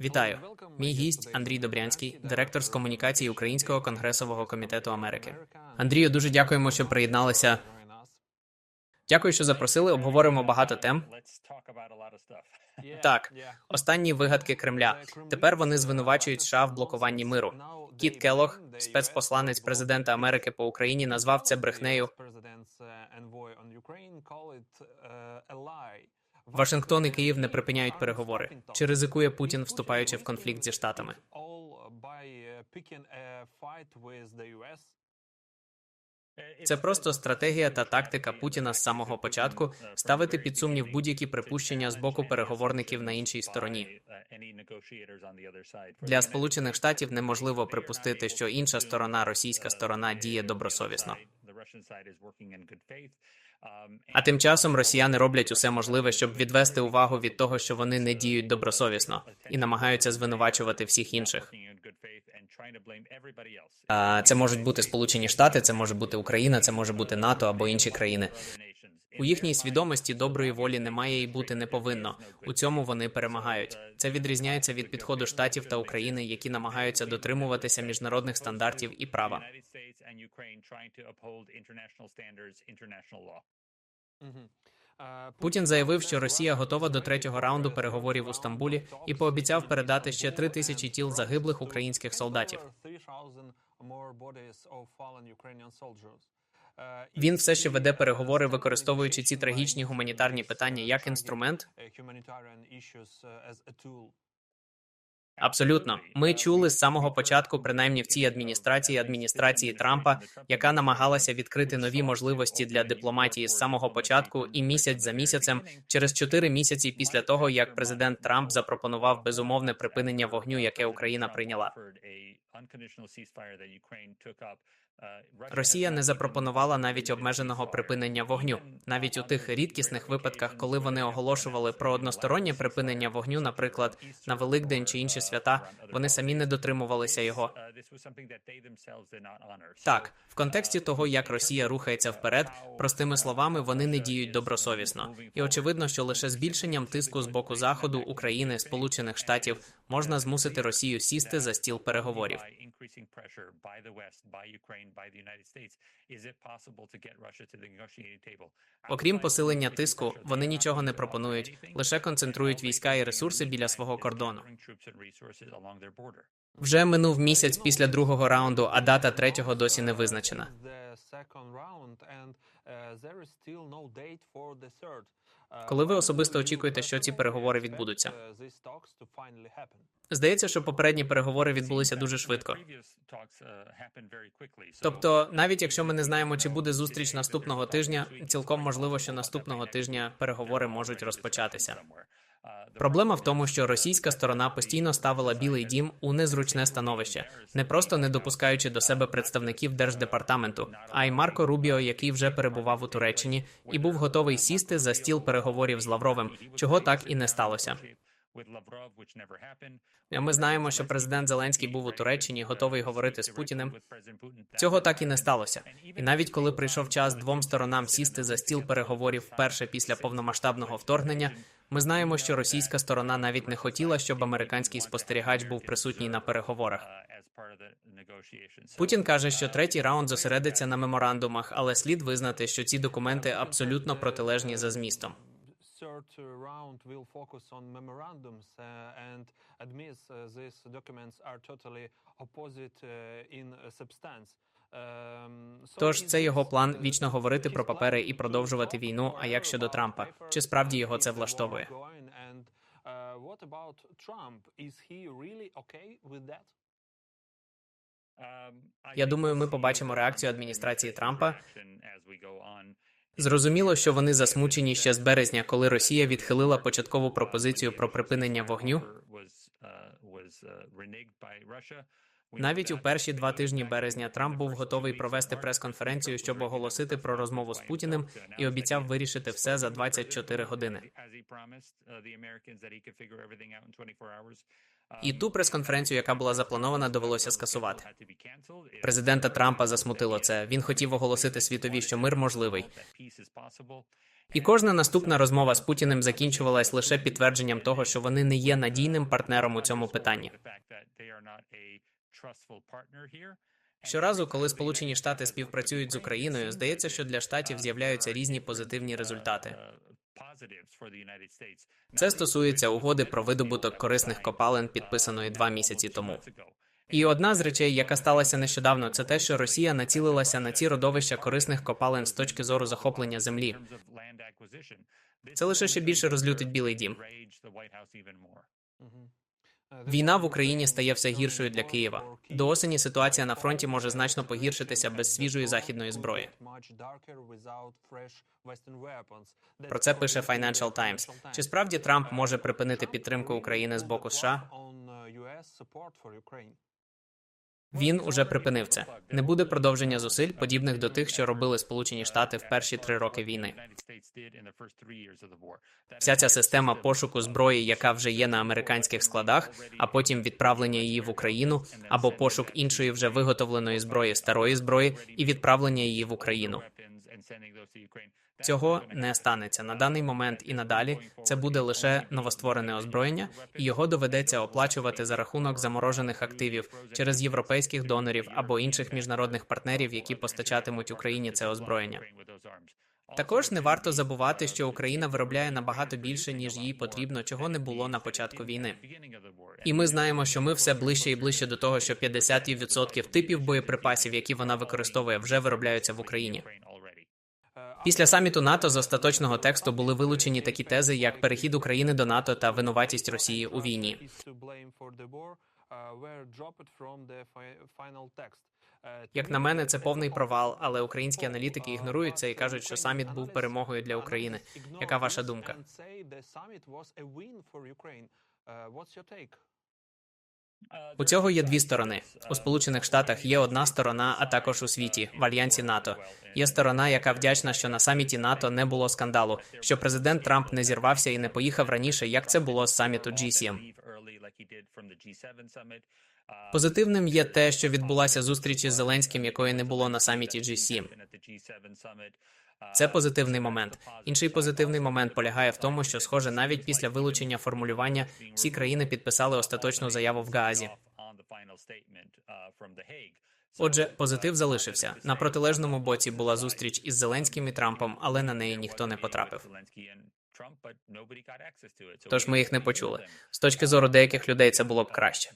Вітаю, мій гість Андрій Добрянський, директор з комунікації Українського конгресового комітету Америки. Андрію, дуже дякуємо, що приєдналися. Дякую, що запросили. Обговоримо багато тем. Так, останні вигадки Кремля. Тепер вони звинувачують США в блокуванні миру. Кіт Келох, спецпосланець президента Америки по Україні, назвав це брехнею. Вашингтон і Київ не припиняють переговори. Чи ризикує Путін, вступаючи в конфлікт зі штатами? Це просто стратегія та тактика Путіна з самого початку ставити під сумнів будь-які припущення з боку переговорників на іншій стороні. Для сполучених штатів неможливо припустити, що інша сторона, російська сторона, діє добросовісно. А тим часом росіяни роблять усе можливе, щоб відвести увагу від того, що вони не діють добросовісно, і намагаються звинувачувати всіх інших. А Це можуть бути Сполучені Штати, це може бути Україна, це може бути НАТО або інші країни. У їхній свідомості доброї волі немає і бути не повинно. У цьому вони перемагають. Це відрізняється від підходу штатів та України, які намагаються дотримуватися міжнародних стандартів і права. Путін заявив, що Росія готова до третього раунду переговорів у Стамбулі і пообіцяв передати ще три тисячі тіл загиблих українських солдатів. Він все ще веде переговори, використовуючи ці трагічні гуманітарні питання як інструмент. Абсолютно, ми чули з самого початку, принаймні в цій адміністрації адміністрації Трампа, яка намагалася відкрити нові можливості для дипломатії з самого початку, і місяць за місяцем, через чотири місяці після того, як президент Трамп запропонував безумовне припинення вогню, яке Україна прийняла. Росія не запропонувала навіть обмеженого припинення вогню, навіть у тих рідкісних випадках, коли вони оголошували про одностороннє припинення вогню, наприклад, на Великдень чи інші свята, вони самі не дотримувалися його. Так, в контексті того, як Росія рухається вперед, простими словами, вони не діють добросовісно, і очевидно, що лише збільшенням тиску з боку заходу України, Сполучених Штатів можна змусити Росію сісти за стіл переговорів. Окрім посилення тиску, вони нічого не пропонують, лише концентрують війська і ресурси біля свого кордону. Вже минув місяць після другого раунду, а дата третього досі не визначена. Коли ви особисто очікуєте, що ці переговори відбудуться? Здається, що попередні переговори відбулися дуже швидко. Тобто, навіть якщо ми не знаємо, чи буде зустріч наступного тижня, цілком можливо, що наступного тижня переговори можуть розпочатися. Проблема в тому, що російська сторона постійно ставила Білий Дім у незручне становище, не просто не допускаючи до себе представників держдепартаменту, а й Марко Рубіо, який вже перебував у Туреччині і був готовий сісти за стіл переговорів з Лавровим, чого так і не сталося. Ми знаємо, що президент Зеленський був у Туреччині, готовий говорити з Путіним. Цього так і не сталося. І навіть коли прийшов час двом сторонам сісти за стіл переговорів вперше після повномасштабного вторгнення, ми знаємо, що російська сторона навіть не хотіла, щоб американський спостерігач був присутній на переговорах. Путін каже, що третій раунд зосередиться на меморандумах, але слід визнати, що ці документи абсолютно протилежні за змістом. Third round will focus on memorandums uh, and admits uh, these documents are totally opposite uh, in substance. Тож це його план вічно говорити про папери і продовжувати війну. А як щодо Трампа, чи справді його це влаштовує? Я думаю, ми побачимо реакцію адміністрації Трампа. Зрозуміло, що вони засмучені ще з березня, коли Росія відхилила початкову пропозицію про припинення вогню. Навіть у перші два тижні березня Трамп був готовий провести прес-конференцію, щоб оголосити про розмову з Путіним і обіцяв вирішити все за 24 години. І ту прес-конференцію, яка була запланована, довелося скасувати. Президента Трампа засмутило це. Він хотів оголосити світові, що мир можливий. І кожна наступна розмова з Путіним закінчувалась лише підтвердженням того, що вони не є надійним партнером у цьому питанні. Щоразу, коли Сполучені Штати співпрацюють з Україною, здається, що для штатів з'являються різні позитивні результати. Це стосується угоди про видобуток корисних копалин, підписаної два місяці тому. І одна з речей, яка сталася нещодавно, це те, що Росія націлилася на ці родовища корисних копалин з точки зору захоплення землі. Це лише ще більше розлютить Білий Дім. Війна в Україні стає все гіршою для Києва. До осені ситуація на фронті може значно погіршитися без свіжої західної зброї. Про це пише Financial Times. Чи справді Трамп може припинити підтримку України з боку США? Він уже припинив це. Не буде продовження зусиль, подібних до тих, що робили Сполучені Штати в перші три роки війни. Вся ця система пошуку зброї, яка вже є на американських складах, а потім відправлення її в Україну, або пошук іншої вже виготовленої зброї старої зброї і відправлення її в Україну. Цього не станеться на даний момент і надалі. Це буде лише новостворене озброєння, і його доведеться оплачувати за рахунок заморожених активів через європейських донорів або інших міжнародних партнерів, які постачатимуть Україні це озброєння. Також не варто забувати, що Україна виробляє набагато більше ніж їй потрібно, чого не було на початку війни. І ми знаємо, що ми все ближче і ближче до того, що 50% типів боєприпасів, які вона використовує, вже виробляються в Україні. Після саміту НАТО з остаточного тексту були вилучені такі тези, як перехід України до НАТО та винуватість Росії у війні. Як на мене, це повний провал, але українські аналітики ігнорують це і кажуть, що саміт був перемогою для України. Яка ваша думка? У цього є дві сторони. У Сполучених Штатах є одна сторона, а також у світі в альянсі НАТО. Є сторона, яка вдячна, що на саміті НАТО не було скандалу, що президент Трамп не зірвався і не поїхав раніше, як це було з саміту G7. Позитивним є те, що відбулася зустріч із Зеленським, якої не було на саміті G7. Це позитивний момент. Інший позитивний момент полягає в тому, що, схоже, навіть після вилучення формулювання всі країни підписали остаточну заяву в Гаазі. Отже, позитив залишився на протилежному боці. Була зустріч із Зеленським і Трампом, але на неї ніхто не потрапив. Тож ми їх не почули. З точки зору деяких людей це було б краще.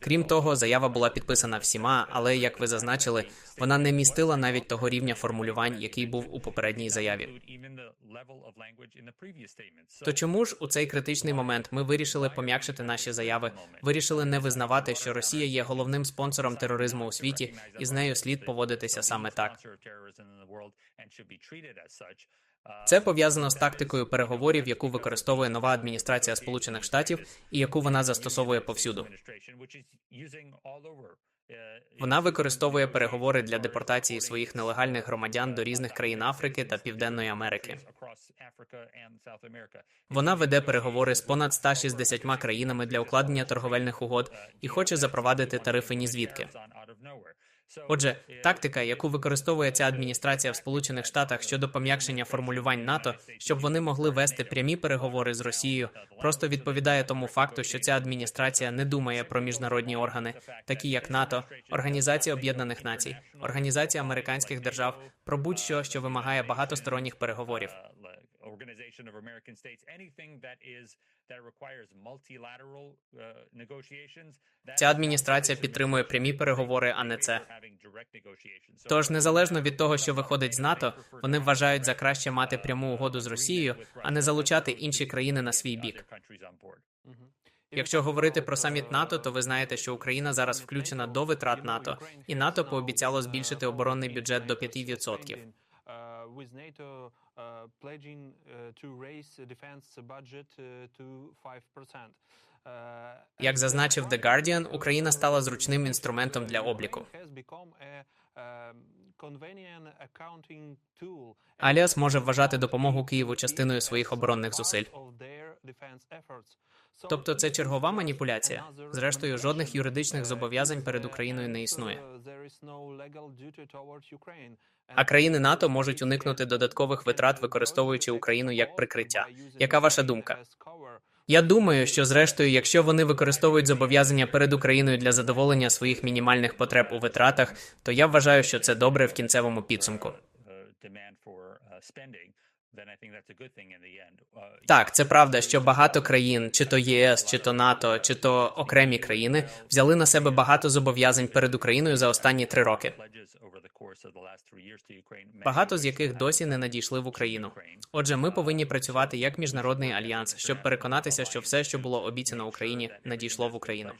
Крім того, заява була підписана всіма, але як ви зазначили, вона не містила навіть того рівня формулювань, який був у попередній заяві. То чому ж у цей критичний момент ми вирішили пом'якшити наші заяви, вирішили не визнавати, що Росія є головним спонсором тероризму у світі, і з нею слід поводитися саме так. Це пов'язано з тактикою переговорів, яку використовує нова адміністрація Сполучених Штатів і яку вона застосовує повсюду. Вона використовує переговори для депортації своїх нелегальних громадян до різних країн Африки та Південної Америки. Вона веде переговори з понад 160 країнами для укладення торговельних угод і хоче запровадити тарифи ні звідки. Отже, тактика, яку використовує ця адміністрація в Сполучених Штатах щодо пом'якшення формулювань НАТО, щоб вони могли вести прямі переговори з Росією, просто відповідає тому факту, що ця адміністрація не думає про міжнародні органи, такі як НАТО, Організація Об'єднаних Націй, Організація американських держав, про будь-що, що вимагає багатосторонніх переговорів. Organization of American States, anything that is that requires multilateral uh, negotiations. Ця адміністрація підтримує прямі переговори, а не це. Тож, незалежно від того, що виходить з НАТО, вони вважають за краще мати пряму угоду з Росією, а не залучати інші країни на свій бік. Якщо говорити про саміт НАТО, то ви знаєте, що Україна зараз включена до витрат НАТО, і НАТО пообіцяло збільшити оборонний бюджет до 5% with NATO uh, pledging uh, to raise the defense budget uh, to 5%. Як зазначив The Guardian, Україна стала зручним інструментом для обліку. Аліас може вважати допомогу Києву частиною своїх оборонних зусиль. Тобто це чергова маніпуляція. Зрештою, жодних юридичних зобов'язань перед Україною не існує. А країни НАТО можуть уникнути додаткових витрат, використовуючи Україну як прикриття. Яка ваша думка? Я думаю, що зрештою, якщо вони використовують зобов'язання перед Україною для задоволення своїх мінімальних потреб у витратах, то я вважаю, що це добре в кінцевому підсумку. Так, це правда, що багато країн, чи то ЄС, чи то НАТО, чи то окремі країни, взяли на себе багато зобов'язань перед Україною за останні три роки. Багато з яких досі не надійшли в Україну. Отже, ми повинні працювати як міжнародний альянс, щоб переконатися, що все, що було обіцяно Україні, надійшло в Україну.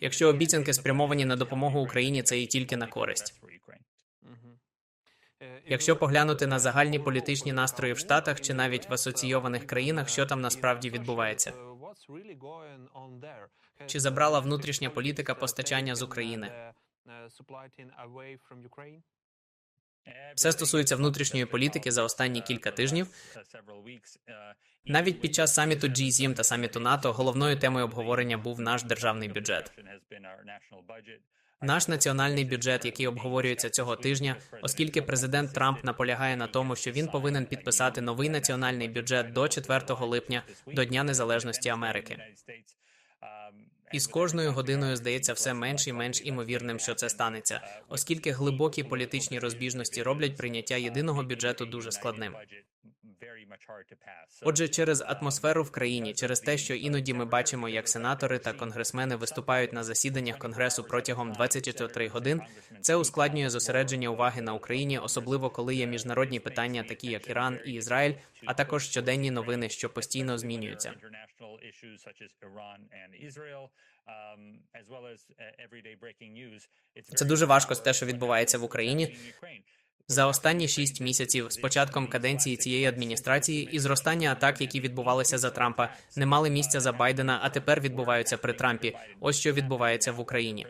Якщо обіцянки спрямовані на допомогу Україні, це і тільки на користь. Якщо поглянути на загальні політичні настрої в Штатах чи навіть в асоційованих країнах, що там насправді відбувається? Чи забрала внутрішня політика постачання з України? Все стосується внутрішньої політики за останні кілька тижнів. Навіть під час саміту G7 та саміту НАТО головною темою обговорення був наш державний бюджет. Наш національний бюджет, який обговорюється цього тижня, оскільки президент Трамп наполягає на тому, що він повинен підписати новий національний бюджет до 4 липня, до Дня Незалежності Америки. І з кожною годиною здається все менш і менш імовірним, що це станеться, оскільки глибокі політичні розбіжності роблять прийняття єдиного бюджету дуже складним. Отже, через атмосферу в країні, через те, що іноді ми бачимо, як сенатори та конгресмени виступають на засіданнях конгресу протягом 24 годин, це ускладнює зосередження уваги на Україні, особливо коли є міжнародні питання, такі як Іран і Ізраїль, а також щоденні новини, що постійно змінюються. Це дуже важко з те, що відбувається в Україні. За останні шість місяців з початком каденції цієї адміністрації і зростання атак, які відбувалися за Трампа, не мали місця за Байдена, а тепер відбуваються при Трампі. Ось що відбувається в Україні.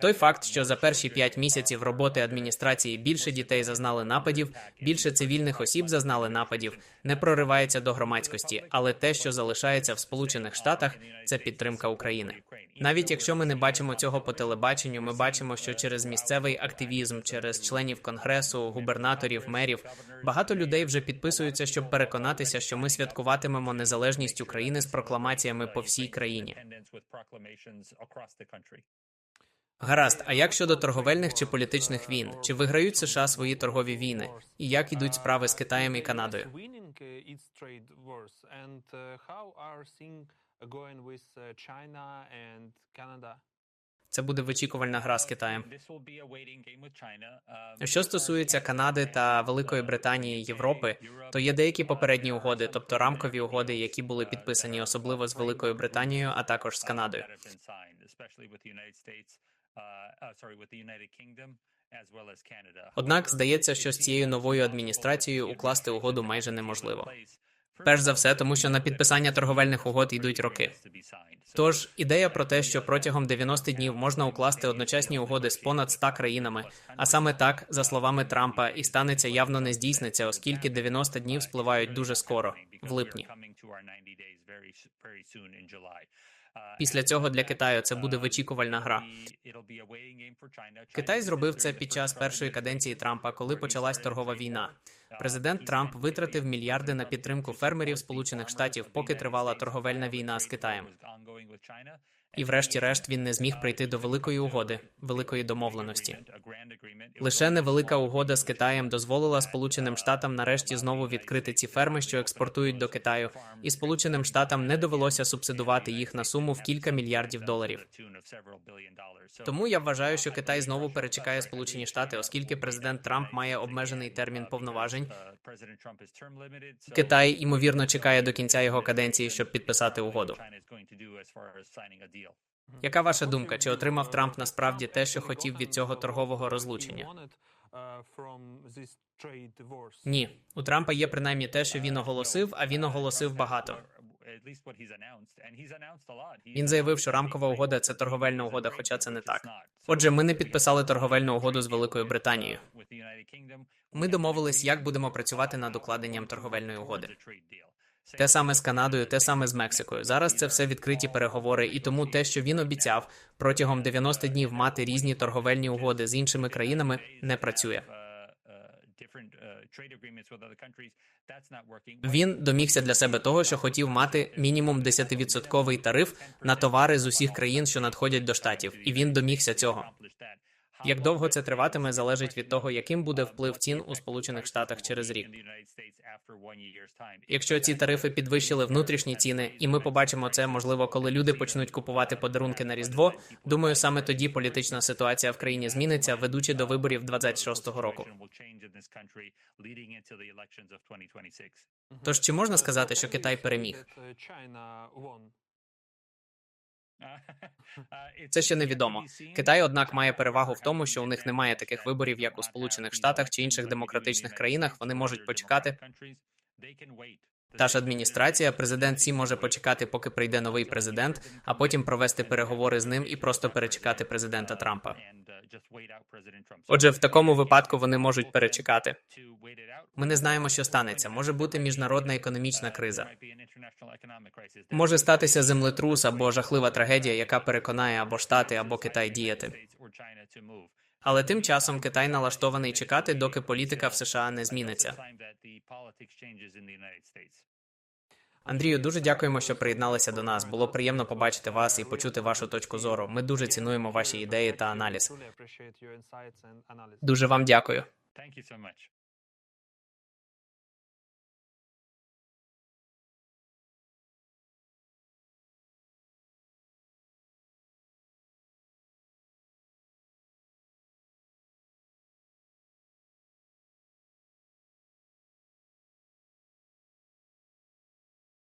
Той факт, що за перші п'ять місяців роботи адміністрації більше дітей зазнали нападів, більше цивільних осіб зазнали нападів, не проривається до громадськості, але те, що залишається в Сполучених Штатах, це підтримка України. Навіть якщо ми не бачимо цього по телебаченню, ми бачимо, що через місцевий активізм, через членів конгресу, губернаторів, мерів багато людей вже підписуються, щоб переконатися, що ми святкуватимемо незалежність України з прокламаціями по всій країні. Гаразд, а як щодо торговельних чи політичних війн? Чи виграють США свої торгові війни? І як ідуть справи з Китаєм і Канадою? Це буде вичікувальна гра з Китаєм. Що стосується Канади та Великої Британії Європи, то є деякі попередні угоди, тобто рамкові угоди, які були підписані особливо з Великою Британією, а також з Канадою. Однак здається, що з цією новою адміністрацією укласти угоду майже неможливо. Перш за все, тому що на підписання торговельних угод йдуть роки. Тож ідея про те, що протягом 90 днів можна укласти одночасні угоди з понад 100 країнами, а саме так, за словами Трампа, і станеться явно не здійсниться, оскільки 90 днів спливають дуже скоро, в липні. Після цього для Китаю це буде вичікувальна гра. Китай зробив це під час першої каденції Трампа, коли почалась торгова війна. Президент Трамп витратив мільярди на підтримку фермерів Сполучених Штатів, поки тривала торговельна війна з Китаєм. І, врешті-решт, він не зміг прийти до великої угоди, великої домовленості. Лише невелика угода з Китаєм дозволила Сполученим Штатам нарешті знову відкрити ці ферми, що експортують до Китаю, і Сполученим Штатам не довелося субсидувати їх на суму в кілька мільярдів доларів. Тому я вважаю, що Китай знову перечекає Сполучені Штати, оскільки президент Трамп має обмежений термін повноважень. Китай ймовірно чекає до кінця його каденції, щоб підписати угоду. Яка ваша думка? Чи отримав Трамп насправді те, що хотів від цього торгового розлучення? Ні, у Трампа є принаймні те, що він оголосив, а він оголосив багато. Він заявив, що рамкова угода це торговельна угода, хоча це не так. Отже, ми не підписали торговельну угоду з Великою Британією. Ми домовились, як будемо працювати над укладенням торговельної угоди. Те саме з Канадою, те саме з Мексикою. Зараз це все відкриті переговори, і тому те, що він обіцяв протягом 90 днів мати різні торговельні угоди з іншими країнами, не працює. Він домігся для себе того, що хотів мати мінімум 10% тариф на товари з усіх країн, що надходять до штатів, і він домігся цього. Як довго це триватиме, залежить від того, яким буде вплив цін у Сполучених Штатах через рік. Якщо ці тарифи підвищили внутрішні ціни, і ми побачимо це, можливо, коли люди почнуть купувати подарунки на різдво. Думаю, саме тоді політична ситуація в країні зміниться, ведучи до виборів 26-го року. Тож чи можна сказати, що Китай переміг? Це ще невідомо. Китай, однак, має перевагу в тому, що у них немає таких виборів, як у Сполучених Штатах чи інших демократичних країнах. Вони можуть почекати. Та ж адміністрація, президент Сі може почекати, поки прийде новий президент, а потім провести переговори з ним і просто перечекати президента Трампа. Отже, в такому випадку вони можуть перечекати. Ми не знаємо, що станеться. Може бути міжнародна економічна криза. Може статися землетрус або жахлива трагедія, яка переконає або Штати, або Китай діяти. Але тим часом Китай налаштований чекати, доки політика в США не зміниться. Андрію, дуже дякуємо, що приєдналися до нас. Було приємно побачити вас і почути вашу точку зору. Ми дуже цінуємо ваші ідеї та аналіз. Дуже вам дякую.